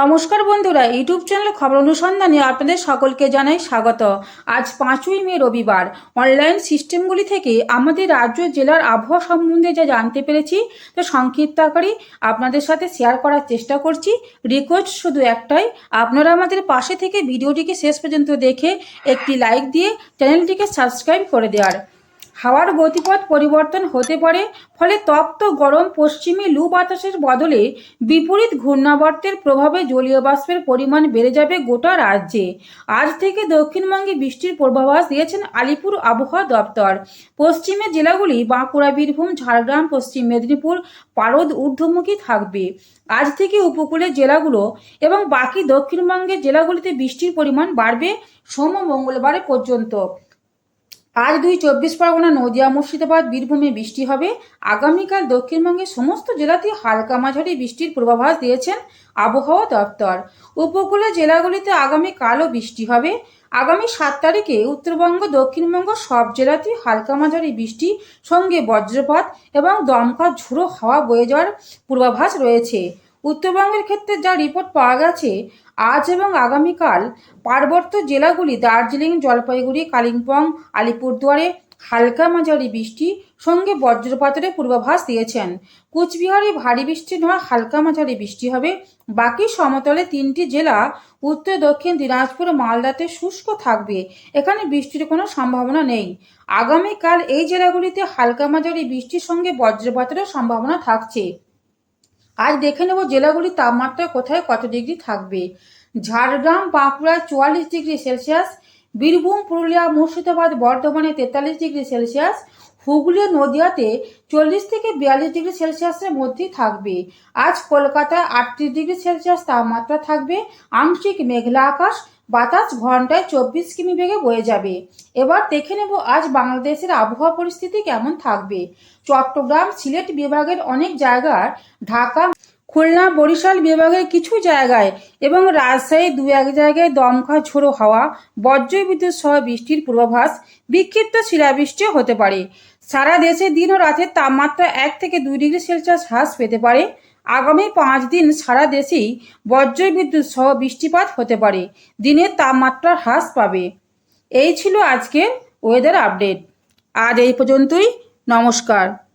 নমস্কার বন্ধুরা, YouTube channel খবর অনুসন্ধানে আপনাদের সকলকে জানাই স্বাগত। আজ পাঁচই মে রবিবার, অনলাইন সিস্টেমগুলি থেকে আমাদের রাজ্য জেলার আবহাওয়া সম্বন্ধে যা জানতে পেরেছি, তো সংক্ষিপ্ত আকারে আপনাদের সাথে শেয়ার করার চেষ্টা করছি। রিকোয়েস্ট শুধু একটাই, আপনারা আমাদের পাশে থেকে ভিডিওটিকে শেষ পর্যন্ত দেখে একটি লাইক দিয়ে চ্যানেলটিকে সাবস্ক্রাইব করে দেওয়ার। হাওয়ার গতিপথ পরিবর্তন হতে পারে, ফলে তপ্ত গরম পশ্চিমী লু বাতাসের বদলে বিপরীত ঘূর্ণাবর্তের প্রভাবে জলীয় বাষ্পের পরিমাণ বেড়ে যাবে গোটা রাজ্যে। আজ থেকে দক্ষিণবঙ্গে বৃষ্টির পূর্বাভাস দিয়েছেন আলিপুর আবহাওয়া দপ্তর। পশ্চিমের জেলাগুলি বাঁকুড়া, বীরভূম, ঝাড়গ্রাম, পশ্চিম মেদিনীপুর, পারদ, ঊর্ধ্বমুখী থাকবে। আজ থেকে উপকূলের জেলাগুলো এবং বাকি দক্ষিণবঙ্গের জেলাগুলিতে বৃষ্টির পরিমাণ বাড়বে সোম মঙ্গলবার পর্যন্ত। আজ দুই চব্বিশ পরগনা নদিয়া মুর্শিদাবাদ, বীরভূমে বৃষ্টি হবে। আগামীকাল দক্ষিণবঙ্গের সমস্ত জেলাতে হালকা মাঝারি বৃষ্টির পূর্বাভাস দিয়েছেন আবহাওয়া দপ্তর। উপকূলীয় জেলাগুলিতে আগামীকালও বৃষ্টি হবে। আগামী সাত তারিখে উত্তরবঙ্গ, দক্ষিণবঙ্গ সব জেলাতেই হালকা মাঝারি বৃষ্টি, সঙ্গে বজ্রপাত এবং দমকা ঝুড়ো হাওয়া বয়ে যাওয়ার পূর্বাভাস রয়েছে। উত্তরবঙ্গের ক্ষেত্রে যা রিপোর্ট পাওয়া গেছে, আজ এবং আগামীকাল পার্বত্য জেলাগুলি দার্জিলিং, জলপাইগুড়ি, কালিম্পং, আলিপুরদুয়ারে হালকা মাঝারি বৃষ্টি, সঙ্গে বজ্রপাতের পূর্বাভাস দিয়েছেন। কুচবিহারে ভারী বৃষ্টি নয় হালকা মাঝারি বৃষ্টি হবে। বাকি সমতলে তিনটি জেলা, উত্তর, দক্ষিণ, দিনাজপুর, মালদাতে শুষ্ক থাকবে। এখানে বৃষ্টির কোনো সম্ভাবনা নেই। আগামীকাল এই জেলাগুলিতে হালকা মাঝারি বৃষ্টির সঙ্গে বজ্রপাতেরও সম্ভাবনা থাকছে। আজ দেখে নেব জেলাগুলির তাপমাত্রা কোথায় কত ডিগ্রি থাকবে। ঝাড়গ্রাম বাঁকুড়ায় চুয়াল্লিশ ডিগ্রি সেলসিয়াস, বীরভূম, পুরুলিয়া, মুর্শিদাবাদ, বর্ধমানে তেতাল্লিশ ডিগ্রি সেলসিয়াস, হুগলি নদিয়াতে চল্লিশ থেকে বিয়াল্লিশ ডিগ্রি সেলসিয়াসের মধ্যেই থাকবে। আজ কলকাতায় আটত্রিশ ডিগ্রি সেলসিয়াস তাপমাত্রা থাকবে। আংশিক মেঘলা আকাশ বাতাস ঘন্টায় চব্বিশ কিমি বেগে বয়ে যাবে। এবার দেখে নেব আজ বাংলাদেশের আবহাওয়া পরিস্থিতি কেমন থাকবে। চট্টগ্রাম, সিলেট বিভাগের অনেক জায়গার, ঢাকা, খুলনা, বরিশাল বিভাগের কিছু জায়গায় এবং রাজশাহী দু এক জায়গায় দমকা ঝোড়ো হাওয়া, বজ্র বিদ্যুৎ সহ বৃষ্টির পূর্বাভাস, বিক্ষিপ্ত শিলাবৃষ্টিও হতে পারে। সারা দেশে দিন ও রাতের তাপমাত্রা এক থেকে দুই ডিগ্রি সেলসিয়াস হ্রাস পেতে পারে। আগামী পাঁচ দিন সারা দেশেই বজ্র বিদ্যুৎ সহ বৃষ্টিপাত হতে পারে। দিনের তাপমাত্রা হ্রাস পাবে। এই ছিল আজকের ওয়েদার আপডেট আজ এই পর্যন্তই। নমস্কার।